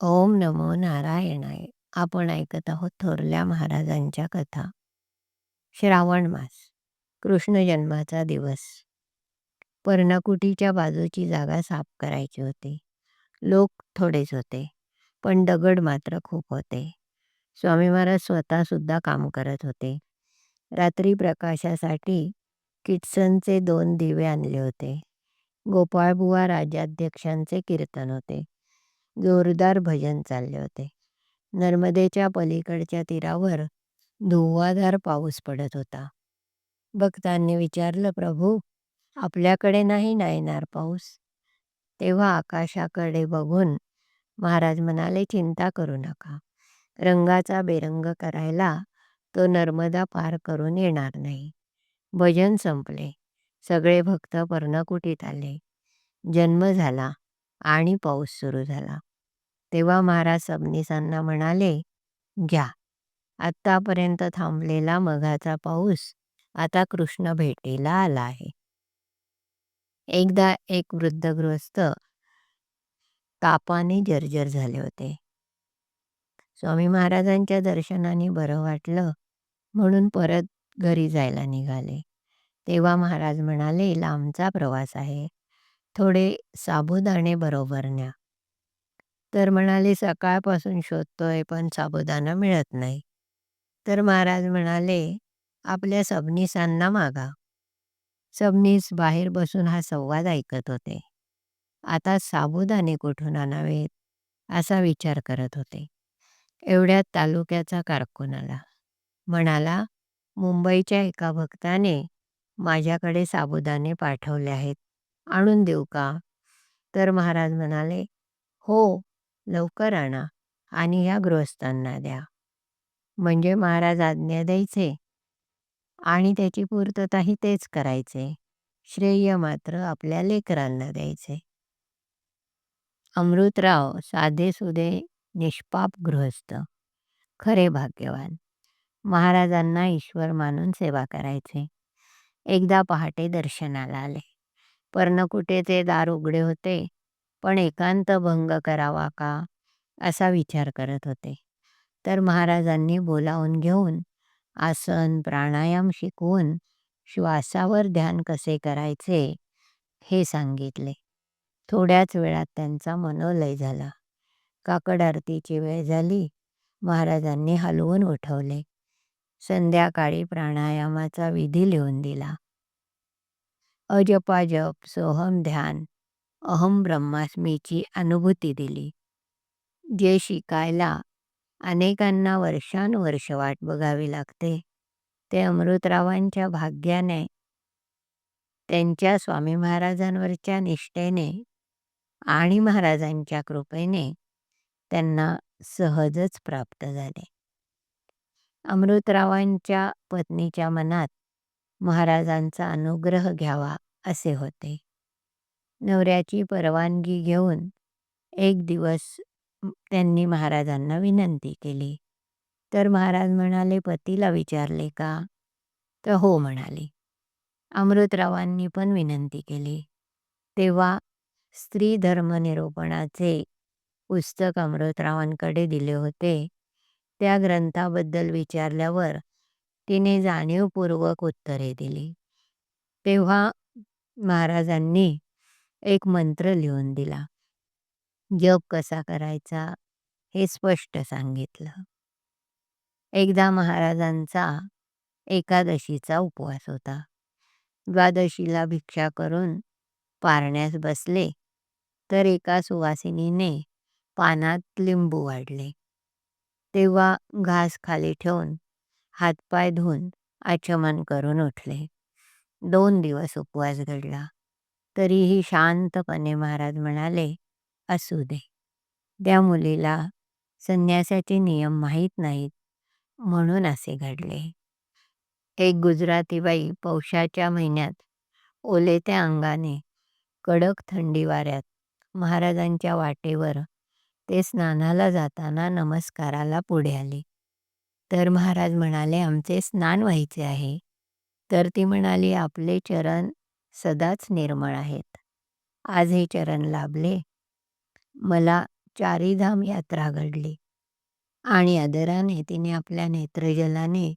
ओम नमो नारायणाय. आपण ऐकत आहोत थोरल्या महाराजांच्या कथा. श्रावण मास. कृष्ण जन्माचा दिवस. पर्णकुटीच्या बाजूची जागा साफ करायची होती. लोक थोडेच होते पण दगड मात्र खूप होते. स्वामी महाराज स्वतःसुद्धा काम करत होते. रात्री प्रकाशासाठी किटसनचे दोन दिवे आणले होते. गोपाळबुवा राज्याध्यक्षांचे कीर्तन होते. जोरदार भजन चालले होते. नर्मदेच्या पलीकडच्या तीरावर धुव्वाधार पाऊस पडत होता. भक्तांनी विचारलं प्रभू आपल्याकडे नाही ना येणार पाऊस तेव्हा आकाशाकडे बघून महाराज म्हणाले चिंता करू नका. रंगाचा बेरंग करायला तो नर्मदा पार करून येणार नाही. भजन संपले. सगळे भक्त पर्णकुटीत आले. जन्म झाला. आणि पाऊस सुरू झाला. तेव्हा महाराज सबनीसांना म्हणाले घ्या. आत्तापर्यंत थांबलेला मघाचा पाऊस आता कृष्ण भेटीला आला आहे. एकदा एक वृद्ध गृहस्थ तापाने जर्जर झाले होते. स्वामी महाराजांच्या दर्शनाने बरं वाटलं म्हणून परत घरी जायला निघाले. तेव्हा महाराज म्हणाले लांबचा प्रवास आहे. थोडे साबुदाणे बरोबर न्या. तर म्हणाले सकाळपासून शोधतोय पण साबुदाणा मिळत नाही. तर महाराज म्हणाले आपल्या सबनीसांना मागा. सबनीस बाहेर बसून हा संवाद ऐकत होते. आता साबुदाणे कुठून आणावेत? असा विचार करत होते. एवढ्यात तालुक्याचा कारकून आला. म्हणाला मुंबईच्या एका भक्ताने माझ्याकडे साबुदाणे पाठवले आहेत. आणून देऊ का? तर महाराज म्हणाले हो लवकर आणा आणि ह्या गृहस्थांना द्या. म्हणजे महाराज आज्ञा द्यायचे आणि त्याची पूर्तताही तेच करायचे. श्रेय मात्र आपल्या लेकरांना द्यायचे. अमृतराव साधे सुधे निष्पाप गृहस्थ. खरे भाग्यवान. महाराजांना ईश्वर मानून सेवा करायचे. एकदा पहाटे दर्शनाला आले. पर्णकुटेचे दार उघडे होते. पण एकांत भंग करावा का? असा विचार करत होते. तर महाराजांनी बोलावून घेऊन आसन प्राणायाम शिकवून श्वासावर ध्यान कसे करायचे हे सांगितले. थोड्याच वेळात त्यांचा मनोलय झाला. काकड आरतीची वेळ झाली. महाराजांनी हलवून उठवले. संध्याकाळी प्राणायामाचा विधी लिहून दिला. अजपाजप सोहम ध्यान अहम ब्रह्मास्मीची अनुभूती दिली. जे शिकायला अनेकांना वर्षानुवर्ष वाट बघावी लागते ते अमृतरावांच्या भाग्याने त्यांच्या स्वामी महाराजांवरच्या निष्ठेने आणि महाराजांच्या कृपेने त्यांना सहजच प्राप्त झाले. अमृतरावांच्या पत्नीच्या मनात महाराजांचा अनुग्रह घ्यावा असे होते. नवऱ्याची परवानगी घेऊन एक दिवस त्यांनी महाराजांना विनंती केली. तर महाराज म्हणाले पतीला विचारले का? तर हो म्हणाले. अमृतरावांनी पण विनंती केली. तेव्हा स्त्री धर्मनिरूपणाचे पुस्तक अमृतरावांकडे दिले होते. त्या ग्रंथाबद्दल विचारल्यावर तिने जाणीवपूर्वक उत्तरे दिली. तेव्हा महाराजांनी एक मंत्र लिहून दिला. जप कसा करायचा हे स्पष्ट सांगितलं. एकदा महाराजांचा एकादशीचा उपवास होता. द्वादशीला भिक्षा करून पारण्यास बसले तर एका सुवासिनीने पानात लिंबू वाढले. तेव्हा घास खाली ठेवून हातपाय धुवून आचमन करून उठले. दोन दिवस उपवास घडला. तरीही शांतपणे महाराज म्हणाले असू दे. त्या मुलीला संन्यासाचे नियम माहीत नाहीत म्हणून असे घडले. एक गुजराती बाई पौषाच्या महिन्यात ओलेत्या अंगाने कडक थंडी वाऱ्यात महाराजांच्या वाटेवर ते स्नानाला जाताना नमस्काराला पुढे आली. तर महाराज म्हणाले आमचे स्नान व्हायचे आहे. तर ती म्हणाली आपले चरण सदाच निर्मळ आहेत. आज हे चरण लाभले. मला चारीधाम यात्रा घडली. आणि आदराने तिने आपल्या नेत्रजलाने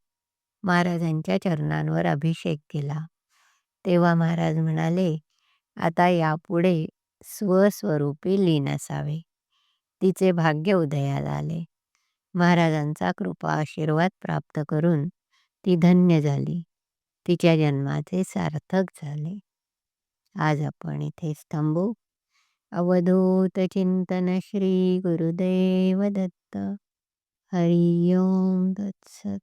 महाराजांच्या चरणांवर अभिषेक केला. तेव्हा महाराज म्हणाले आता यापुढे स्वस्वरूपी लीन असावे. तिचे भाग्य उदयाला आले. महाराजांचा कृपा आशीर्वाद प्राप्त करून ती धन्य झाली. तिच्या जन्माचे सार्थक झाले. आज आपण इथेच थांबू. अवधूत चिंतन श्री गुरुदेव दत्त. हरिओम दत्सत